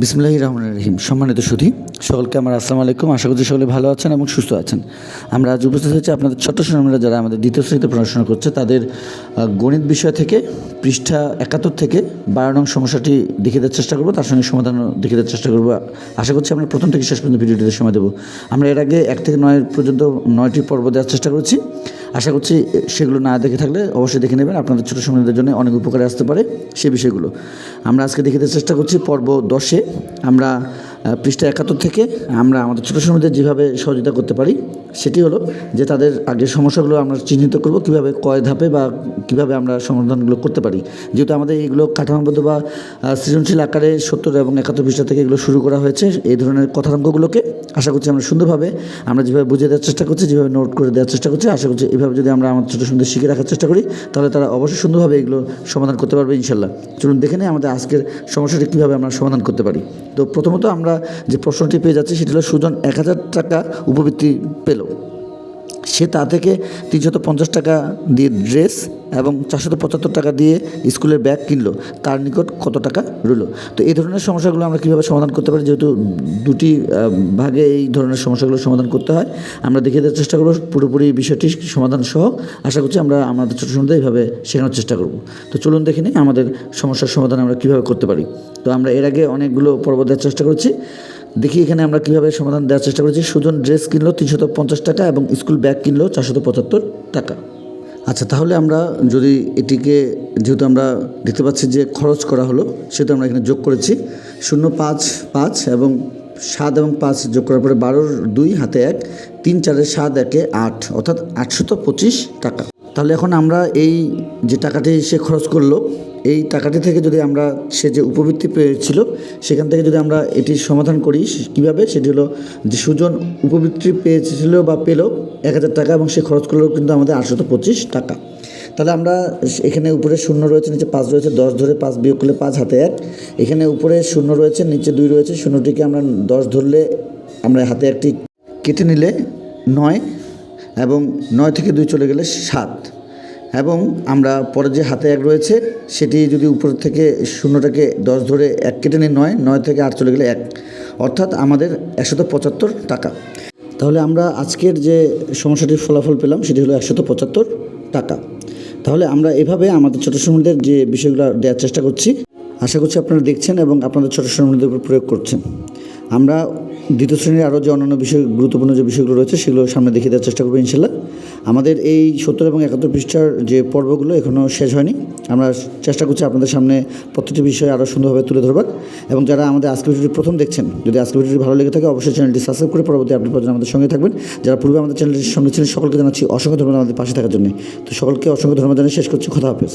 বিসমুল্লাহ রহমান রহিম। সম্মানিত সুধী, সকলকে আমার আসসালামু আলাইকুম। আশা করছি সকলে ভালো আছেন এবং সুস্থ আছেন। আমরা আজ উপস্থিত হয়েছি আপনাদের ছোট্ট সোনামীরা যারা আমাদের দ্বিতীয় শ্রেণীতে পড়াশোনা করছে, তাদের গণিত বিষয় থেকে পৃষ্ঠা একাত্তর থেকে বারো নং সমস্যাটি দেখে দেওয়ার চেষ্টা করব। তার সঙ্গে সমাধানও দেখে দেওয়ার চেষ্টা করব। আশা করছি আমরা প্রথম থেকে শেষ পর্যন্ত ভিডিওটিতে সময় দেবো। আমরা এর আগে এক থেকে নয় পর্যন্ত নয়টি পর্ব দেওয়ার চেষ্টা করেছি। আশা করছি সেগুলো না দেখে থাকলে অবশ্যই দেখে নেবেন। আপনাদের ছোটো সময়দের জন্য অনেক উপকারে আসতে পারে সে বিষয়গুলো। আমরা আজকে দেখে দেওয়ার চেষ্টা করছি পর্ব দশে। আমরা পৃষ্ঠা একাত্তর থেকে আমরা আমাদের ছোটো সময়দের যেভাবে সহযোগিতা করতে পারি সেটি হলো যে তাদের আগের সমস্যাগুলো আমরা চিহ্নিত করব, কীভাবে কয় ধাপে বা কীভাবে আমরা সমাধানগুলো করতে পারি। যেহেতু আমাদের এইগুলো কাঠামোবদ্ধ বা সৃজনশীল আকারে সত্তর এবং একাত্তর পৃষ্ঠা থেকে এগুলো শুরু করা হয়েছে, এই ধরনের কথাঙ্কগুলোকে আশা করছি আমরা সুন্দরভাবে, আমরা যেভাবে বুঝে দেওয়ার চেষ্টা করছি, যেভাবে নোট করে দেওয়ার চেষ্টা করছি, আশা করছি এভাবে যদি আমরা আমাদের ছোটো সুন্দর শিখে রাখার চেষ্টা করি, তাহলে তারা অবশ্যই সুন্দরভাবে এগুলো সমাধান করতে পারবে ইনশাল্লাহ। চলুন দেখে নিই আমাদের আজকের সমস্যাটি কীভাবে আমরা সমাধান করতে পারি। তো প্রথমত আমরা যে প্রশ্নটি পেয়ে যাচ্ছি, সেটি হলো সুজন এক হাজার টাকা উপবৃত্তি পেল। সে তা থেকে তিনশত পঞ্চাশ টাকা দিয়ে ড্রেস এবং চারশত পঁচাত্তর টাকা দিয়ে স্কুলের ব্যাগ কিনলো। তার নিকট কত টাকা রইল? তো এই ধরনের সমস্যাগুলো আমরা কীভাবে সমাধান করতে পারি? যেহেতু দুটি ভাগে এই ধরনের সমস্যাগুলো সমাধান করতে হয়, আমরা দেখিয়ে দেওয়ার চেষ্টা করব। পুরোপুরি বিষয়টি সমাধান সহ। আশা করছি আমরা আমাদের ছোটো ছোটো এইভাবে শেখানোর চেষ্টা করব। তো চলুন দেখে নিই আমাদের সমস্যার সমাধান আমরা কীভাবে করতে পারি। তো আমরা এর আগে অনেকগুলো পর্ব দেওয়ার চেষ্টা করছি। দেখি এখানে আমরা কীভাবে সমাধান দেওয়ার চেষ্টা করেছি। সুজন ড্রেস কিনলো তিনশত পঞ্চাশ টাকা এবং স্কুল ব্যাগ কিনলো চারশত পঁচাত্তর টাকা। আচ্ছা তাহলে আমরা যদি এটিকে, যেহেতু আমরা দেখতে পাচ্ছি যে খরচ করা হলো, সেহেতু আমরা এখানে যোগ করেছি। শূন্য পাঁচ পাঁচ এবং সাত এবং পাঁচ যোগ করার পরে বারোর দুই হাতে এক, তিন চারের সাত একে আট, অর্থাৎ আটশত পঁচিশ টাকা। তাহলে এখন আমরা এই যে টাকাটি সে খরচ করল এই টাকাটি থেকে যদি আমরা সে যে উপবৃত্তি পেয়েছিল, সেখান থেকে যদি আমরা এটির সমাধান করি কীভাবে? সেটি হলো যে সুজন উপবৃত্তি পেয়েছিল বা পেল এক হাজার টাকা এবং সে খরচ করল কিন্তু আমাদের আটশত পঁচিশ টাকা। তাহলে আমরা এখানে উপরে শূন্য রয়েছে, নিচে পাঁচ রয়েছে, দশ ধরে পাঁচ বিয়োগ করলে পাঁচ, হাতে এক। এখানে উপরে শূন্য রয়েছে, নিচে দুই রয়েছে, শূন্যটিকে আমরা দশ ধরলে আমরা হাতে একটি কেটে নিলে নয় এবং নয় থেকে দুই চলে গেলে সাত। এবং আমরা পরে যে হাতে এক রয়েছে, সেটি যদি উপর থেকে শূন্যটাকে দশ ধরে এক কেটে নিই নয় নয় থেকে আট চলে গেলে এক। অর্থাৎ আমাদের একশত পঁচাত্তর টাকা। তাহলে আমরা আজকের যে সমস্যাটির ফলাফল পেলাম, সেটি হলো একশত পঁচাত্তর টাকা। তাহলে আমরা এভাবে আমাদের ছোটো শ্রমিকদের যে বিষয়গুলো দেওয়ার চেষ্টা করছি, আশা করছি আপনারা দেখছেন এবং আপনাদের ছোটো শ্রমিকদের উপর প্রয়োগ করছেন। আমরা দ্বিতীয় শ্রেণির আরও যে অন্যান্য বিষয়, গুরুত্বপূর্ণ যে বিষয়গুলো রয়েছে, সেগুলো সামনে দেখিয়ে দেওয়ার চেষ্টা করব ইনশাল্লাহ। আমাদের এই সত্তর এবং একাত্তর পৃষ্ঠার যে পর্বগুলো এখনও শেষ হয়নি। আমরা চেষ্টা করছি আপনাদের সামনে প্রত্যেকটি বিষয়ে আরও সুন্দরভাবে তুলে ধরবার। এবং যারা আমাদের আজকের ভিডিওটি প্রথম দেখছেন, যদি আজকের ভিডিওটি ভালো লেগে থাকে, অবশ্যই চ্যানেলটি সাবস্ক্রাইব করে পরবর্তী আপনি পর্যন্ত আমাদের সঙ্গে থাকবেন। যারা পূর্বে আমাদের চ্যানেলটির সঙ্গে ছিলেন, সকলকে জানাচ্ছি অসংখ্য ধন্যবাদ আমাদের পাশে থাকার জন্য। তো সকলকে অসংখ্য ধন্যবাদ জানিয়ে শেষ করছি। কথা হাফেজ।